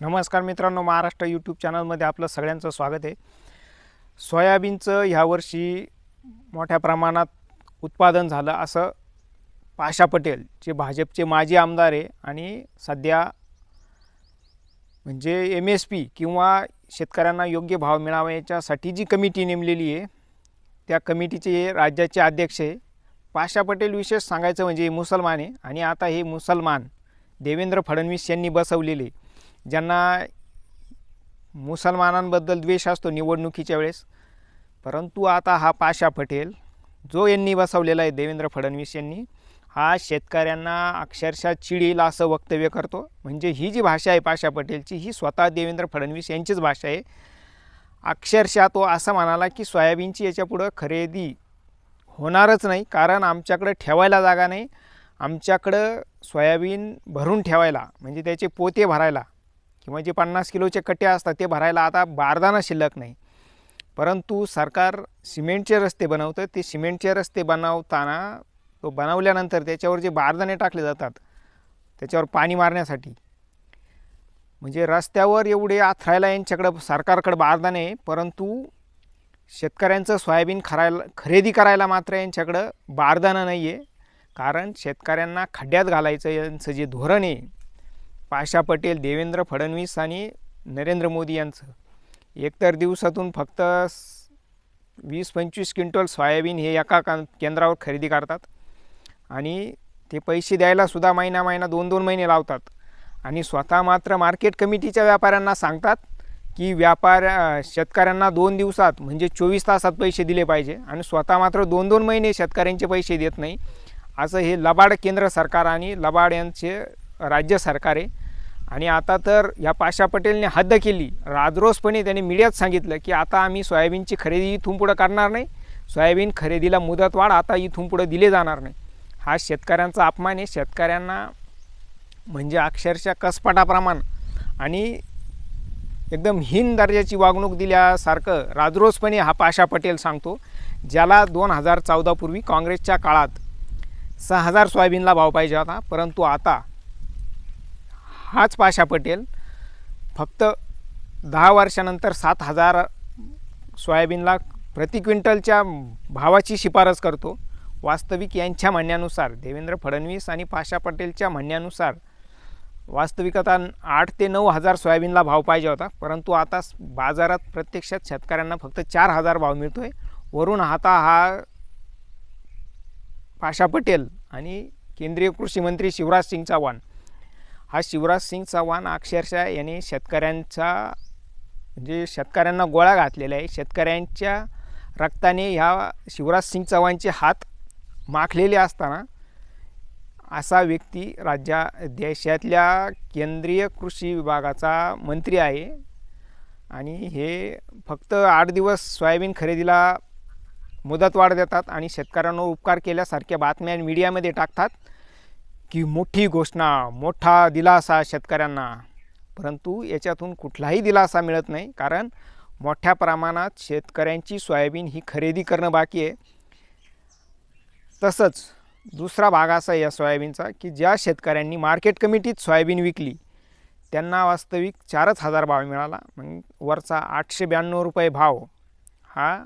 नमस्कार मित्रांनो महाराष्ट्र यूट्यूब चॅनलमध्ये आपलं सगळ्यांचं स्वागत आहे. सोयाबीनचं ह्यावर्षी मोठ्या प्रमाणात उत्पादन झालं असं पाशा पटेल जे भाजपचे माजी आमदार आहे आणि सध्या म्हणजे एम एस पी किंवा शेतकऱ्यांना योग्य भाव मिळावा याच्यासाठी जी कमिटी नेमलेली आहे त्या कमिटीचे राज्याचे अध्यक्ष आहे. पाशा पटेल विशेष सांगायचं म्हणजे मुसलमान आहे आणि आता हे मुसलमान देवेंद्र फडणवीस यांनी बसवलेले ज्यांना मुसलमानांबद्दल द्वेष असतो निवडणुकीच्या वेळेस परंतु आता हा पाशा पटेल जो यांनी बसवलेला आहे देवेंद्र फडणवीस यांनी हा शेतकऱ्यांना अक्षरशः चिडील असं वक्तव्य करतो. म्हणजे ही जी भाषा आहे पाशा पटेलची ही स्वतः देवेंद्र फडणवीस यांचीच भाषा आहे. अक्षरशः तो असं म्हणाला की सोयाबीनची याच्यापुढं खरेदी होणारच नाही कारण आमच्याकडं ठेवायला जागा नाही. आमच्याकडं सोयाबीन भरून ठेवायला म्हणजे त्याचे पोते भरायला किंवा जे पन्नास किलोचे कट्टे असतात ते भरायला आता बारदाना शिल्लक नाही. परंतु सरकार सिमेंटचे रस्ते बनवतं ते सिमेंटचे रस्ते बनवताना तो बनवल्यानंतर त्याच्यावर जे बारदाणे टाकले जातात त्याच्यावर पाणी मारण्यासाठी. म्हणजे रस्त्यावर एवढे आथरायला यांच्याकडं सरकारकडं बारदाणे आहे परंतु शेतकऱ्यांचं सोयाबीन खरायला खरेदी करायला मात्र यांच्याकडं बारदाना नाही आहे कारण शेतकऱ्यांना खड्ड्यात घालायचं यांचं जे धोरण आहे पाशा पटेल देवेंद्र फडणवीस आणि नरेंद्र मोदी यांचं. एकतर दिवसातून फक्त वीस पंचवीस क्विंटल सोयाबीन हे एका का केंद्रावर खरेदी करतात. आणि ते पैसे द्यायला सुद्धा महिना महिना दोन दोन महिने लावतात. आणि स्वतः मात्र मार्केट कमिटीच्या व्यापाऱ्यांना सांगतात की व्यापार शेतकऱ्यांना दोन दिवसात म्हणजे चोवीस तासात पैसे दिले पाहिजे. आणि स्वतः मात्र दोन दोन महिने शेतकऱ्यांचे पैसे देत नाही. असं हे लबाड केंद्र सरकार आणि लबाड यांचे राज्य सरकार. आहे आणि आता तर या पाशा पटेलने हद्द केली. राजरोसपणे त्याने मीडियात सांगितलं की आता आम्ही सोयाबीनची खरेदी इथून पुढं करणार नाही. सोयाबीन खरेदीला मुदतवाढ आता इथून पुढं दिले जाणार नाही. हा शेतकऱ्यांचा अपमान आहे. शेतकऱ्यांना म्हणजे अक्षरशः कसपटाप्रमाण. आणि एकदम हीन दर्जाची वागणूक दिल्यासारखं राजरोसपणे हा पाशा पटेल सांगतो ज्याला दोन हजार चौदापूर्वी काँग्रेसच्या काळात सहा हजार सोयाबीनला भाव पाहिजे होता. परंतु आता हाच पाशा पटेल. फक्त दहा वर्षानंतर सात हजार सोयाबीनला प्रति क्विंटलच्या भावाची शिफारस करतो. वास्तविक यांच्या म्हणण्यानुसार देवेंद्र फडणवीस आणि पाशा पटेलच्या म्हणण्यानुसार वास्तविकता आठ ते नऊ हजार सोयाबीनला भाव पाहिजे होता. परंतु आता बाजारात प्रत्यक्षात शेतकऱ्यांना फक्त चार हजार भाव मिळतो आहे वरून आता हा पाशा पटेल आणि केंद्रीय कृषी मंत्री शिवराज सिंग चव्हाण हा शिवराज सिंग चव्हाण अक्षरशः याने शेतकऱ्यांचा म्हणजे शेतकऱ्यांना गोळा घातलेला आहे. शेतकऱ्यांच्या रक्ताने ह्या शिवराज सिंग चव्हाणचे हात माखलेले असताना असा व्यक्ती राज्या देशातल्या केंद्रीय कृषी विभागाचा मंत्री आहे. आणि हे फक्त आठ दिवस सोयाबीन खरेदीला मुदतवाढ देतात आणि शेतकऱ्यांना उपकार केल्यासारख्या बातम्या मीडियामध्ये टाकतात. की मोठी घोषणा मोठा दिलासा शेतकऱ्यांना. परंतु याच्यातून कुठलाही दिलासा मिळत नाही कारण मोठ्या प्रमाणात शेतकऱ्यांची सोयाबीन ही खरेदी करणं बाकी आहे. तसंच दुसरा भाग असा आहे या सोयाबीनचा की ज्या शेतकऱ्यांनी मार्केट कमिटीत सोयाबीन विकली त्यांना वास्तविक चारच हजार भाव मिळाला. मग वरचा आठशे ब्याण्णव रुपये भाव हा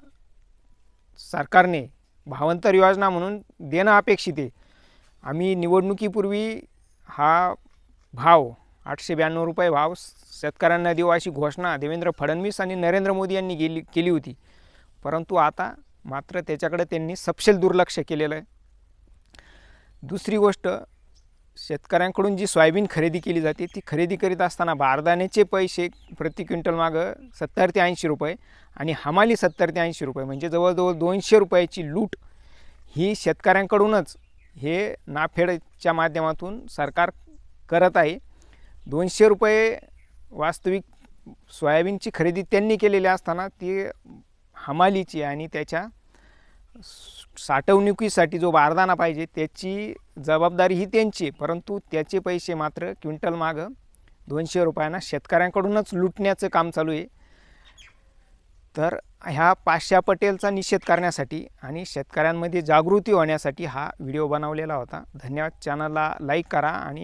सरकारने भावांतर योजना म्हणून देणं अपेक्षित आहे. आम्ही निवडणुकीपूर्वी हा भाव आठशे ब्याण्णव रुपये भाव शेतकऱ्यांना देऊ अशी घोषणा देवेंद्र फडणवीस आणि नरेंद्र मोदी यांनी गेली केली होती. परंतु आता मात्र त्याच्याकडे त्यांनी सपशेल दुर्लक्ष केलेलं आहे. दुसरी गोष्ट शेतकऱ्यांकडून जी सोयाबीन खरेदी केली जाते ती खरेदी करीत असताना बारदाण्याचे पैसे प्रति क्विंटल मागं सत्तर ते ऐंशी रुपये आणि हमाली सत्तर ते ऐंशी रुपये म्हणजे जवळजवळ दोनशे रुपयाची लूट ही शेतकऱ्यांकडूनच हे नाफेडच्या माध्यमातून सरकार करत आहे दोनशे रुपये वास्तविक सोयाबीनची खरेदी त्यांनी केलेली असताना ती हमालीची आणि त्याच्या साठवणुकीसाठी जो बारदाना पाहिजे त्याची जबाबदारी ही त्यांची आहे. परंतु त्याचे पैसे मात्र क्विंटल मागं दोनशे रुपयांना शेतकऱ्यांकडूनच लुटण्याचं काम चालू आहे तर ह्या पाशा पटेलचा निषेध करण्यासाठी आणि शेतकऱ्यांमध्ये जागृती होण्यासाठी हा व्हिडिओ बनवलेला होता. धन्यवाद. चॅनलला लाईक करा आणि